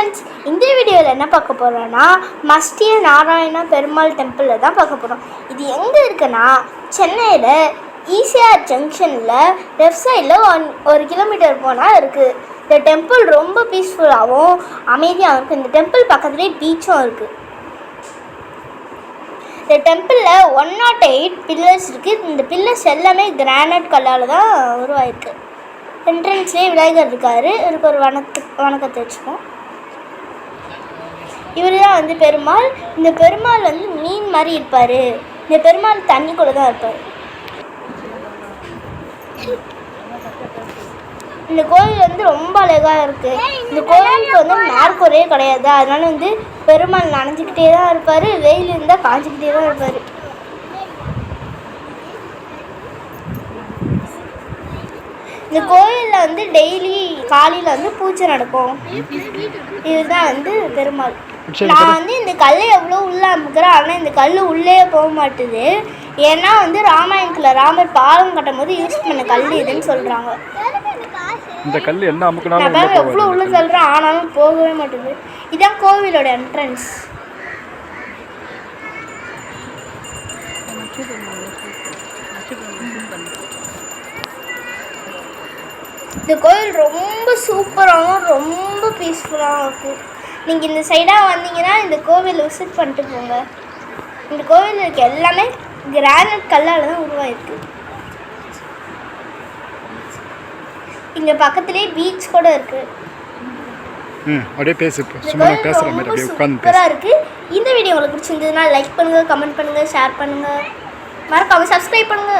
Friends இந்த வீடியோவில் என்ன பார்க்க போகிறோன்னா மஸ்டிய நாராயண பெருமாள் டெம்பிளில் தான் பார்க்க போகிறோம் இது எங்கே இருக்குன்னா சென்னையில் ஈசிஆர் ஜங்ஷனில் லெஃப்ட் சைடில் ஒன் ஒரு கிலோமீட்டர் போனால் இருக்குது இந்த டெம்பிள் ரொம்ப பீஸ்ஃபுல்லாகவும் அமைதியாகவும் இருக்குது இந்த டெம்பிள் பக்கத்துலேயே பீச்சும் இருக்குது இந்த டெம்பிளில் ஒன் நாட் எயிட் பில்லர்ஸ் இருக்குது இந்த பில்லர்ஸ் எல்லாமே கிரானைட் கல்லால் தான் உருவாயிருக்கு. என்ட்ரன்ஸ்லேயே விநாயகர் இருக்கார். இவருக்கு ஒரு வணக்க வணக்கத்தை வச்சுப்போம். இவர் தான் வந்து பெருமாள். இந்த பெருமாள் வந்து மீன் மாதிரி இருப்பார். இந்த பெருமாள் தண்ணிக்குள்ளே தான் இருப்பார். இந்த கோவில் வந்து ரொம்ப அழகாக இருக்குது இந்த கோவிலுக்கு வந்து மேற்கூரையே கிடையாது. அதனால வந்து பெருமாள் நனைஞ்சிக்கிட்டே தான் இருப்பார். வெயில் இருந்தால் காஞ்சிக்கிட்டே தான் இருப்பார். இந்த கோயிலில் வந்து டெய்லி காலையில் வந்து பூஜை நடக்கும். இதுதான் வந்து பெருமாள். நான் வந்து இந்த கல்லை எவ்வளோ உள்ளே அமுக்கிறேன் ஆனால் இந்த கல் உள்ளே போக மாட்டுது. ஏன்னா வந்து ராமாயணத்தில் ராமர் பாலம் கட்டும் போது யூஸ் பண்ண கல் இதுன்னு சொல்கிறாங்க இந்த கல் என்ன நான் அமுக்குனாலும் பாருங்க எவ்வளோ உள்ள சொல்கிறேன் ஆனாலும் போகவே மாட்டேங்குது இதான் கோவிலோட என்ட்ரன்ஸ் இந்த கோயில் ரொம்ப சூப்பராகவும் ரொம்ப பீஸ்ஃபுல்லாகவும் இருக்குது நீங்கள் இந்த சைடாக வந்தீங்கன்னா இந்த கோவில் விசிட் பண்ணிட்டு போங்க. இந்த கோவில் இருக்க எல்லாமே கிரானைட் கல்லால் தான் உருவாயிருக்கு. இங்கே பக்கத்துலேயே பீச் கூட இருக்குது ம் அப்படியே பேசு சும்மா பேசுகிற மாதிரி அப்படியே உட்காந்து பேசு. சூப்பராக இருக்கு. இந்த வீடியோ உங்களுக்கு பிடிச்சிருந்ததுன்னா லைக் பண்ணுங்க கமெண்ட் பண்ணுங்க ஷேர் பண்ணுங்க. மறக்காம சப்ஸ்கிரைப் பண்ணுங்க.